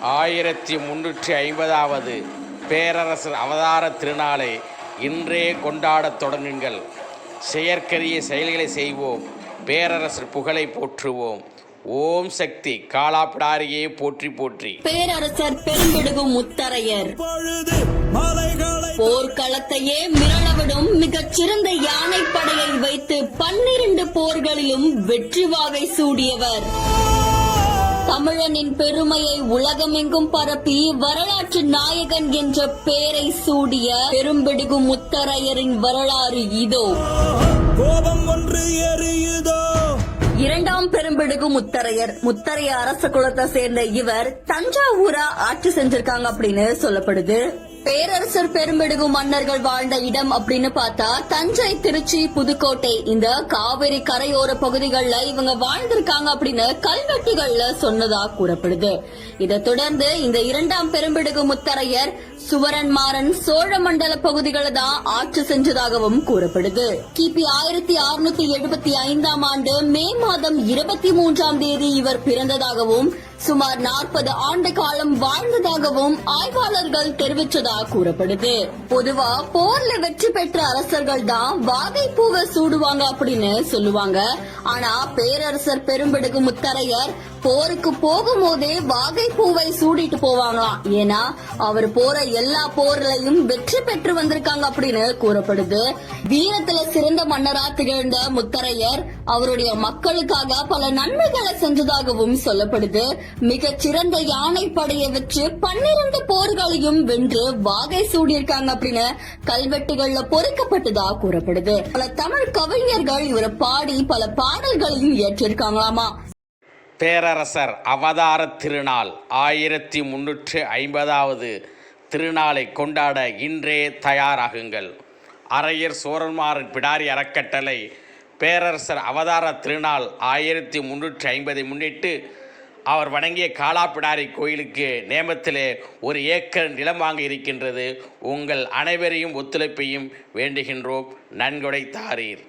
ஆயிரத்தி முன்னூற்றி ஐம்பதாவது பேரரசர் அவதார திருநாளை இன்றே கொண்டாடத் தொடங்குங்கள். செயற்கரிய செயல்களை செய்வோம். பேரரசர் புகழை போற்றுவோம். ஓம் சக்தி. காலாப்பிடாரியே போற்றி போற்றி. பேரரசர் பெரும்பிடுகு முத்தரையர். பொழுது மலைகளை போர்க்களத்தையே மிரளவிடும் மிகச் சிறந்த யானைப்படையை வைத்து பன்னிரண்டு போர்களிலும் வெற்றி வாகை சூடியவர். தமிழனின் பெருமையை உலகமெங்கும் பரப்பி வரலாற்று நாயகன் என்ற பெயரை சூடிய பெரும்பிடுகு முத்தரையரின் வரலாறு இதோ. கோபம் ஒன்று எரியுதோ? இரண்டாம் பெரும்பிடுகு முத்தரையர் முத்தரைய அரச குலத்தை சேர்ந்த இவர் தஞ்சாவூரா ஆட்சி செஞ்சிருக்காங்க அப்படின்னு சொல்லப்படுது. பேரரசர் பெரும்பிடுகு மன்னர்கள் வாழ்ந்த இடம் அப்படின்னு பார்த்தா தஞ்சை திருச்சி புதுக்கோட்டை. இந்த காவிரி கரையோர பகுதிகளில் இவங்க வாழ்ந்திருக்காங்க அப்படின்னு கல்வெட்டுகள்ல சொன்னதா கூறப்படுது. இதை தொடர்ந்து இந்த இரண்டாம் பெரும்பிடுகு முத்தரையர் சுவரன்மாறன் சோழ மண்டல பகுதிகளை தான் ஆட்சி செஞ்சதாகவும் கூறப்படுது. கிபி ஆயிரத்தி அறுநூத்தி எழுபத்தி ஐந்தாம் ஆண்டு மே மாதம் இருபத்தி மூன்றாம் தேதி இவர் பிறந்ததாகவும் சுமார் நாற்பது ஆண்டு காலம் வாழ்ந்ததாகவும் ஆய்வாளர்கள் தெரிவித்ததாக கூறப்படுது. பொதுவா போர்ல வெற்றி பெற்ற அரசர்கள் தான் வாகை பூவை சூடுவாங்க அப்படின்னு சொல்லுவாங்க. ஆனா பேரரசர் பெரும்பிடுகு முத்தரையர் போருக்கு போகும்போதே வாகை பூவை சூடிட்டு போவாங்களாம். ஏன்னா அவர் போற எல்லா போர்லயும் வெற்றி பெற்று வந்திருக்காங்க அப்படின்னு கூறப்படுது. வீரத்துல சிறந்த மன்னரா திகழ்ந்த முத்தரையர் அவருடைய மக்களுக்காக பல நன்மைகளை செஞ்சதாகவும் சொல்லப்படுது. மிக சிறந்த யானை படையை வச்சு பன்னிரண்டு போர்களையும் வென்று வாகை சூடியிருக்காங்க அப்படின்னு கல்வெட்டுகள்ல பொறிக்கப்பட்டதா கூறப்படுது. பல தமிழ் கவிஞர்கள் இவரை பாடி பல பாடல்களையும் இயற்றிருக்காங்களாமா பேரரசர் அவதார திருநாள் ஆயிரத்தி முன்னூற்று ஐம்பதாவது திருநாளை கொண்டாட இன்றே தயாராகுங்கள். அரையர் சோரன்மாரின் பிடாரி அறக்கட்டளை பேரரசர் அவதார திருநாள் ஆயிரத்தி முன்னூற்றி ஐம்பதை முன்னிட்டு அவர் வணங்கிய காலாப்பிடாரி கோயிலுக்கு நேமத்திலே ஒரு ஏக்கர் நிலம் வாங்க இருக்கின்றது. உங்கள் அனைவரையும் ஒத்துழைப்பையும் வேண்டுகின்றோம். நன்கொடை தாரீர்.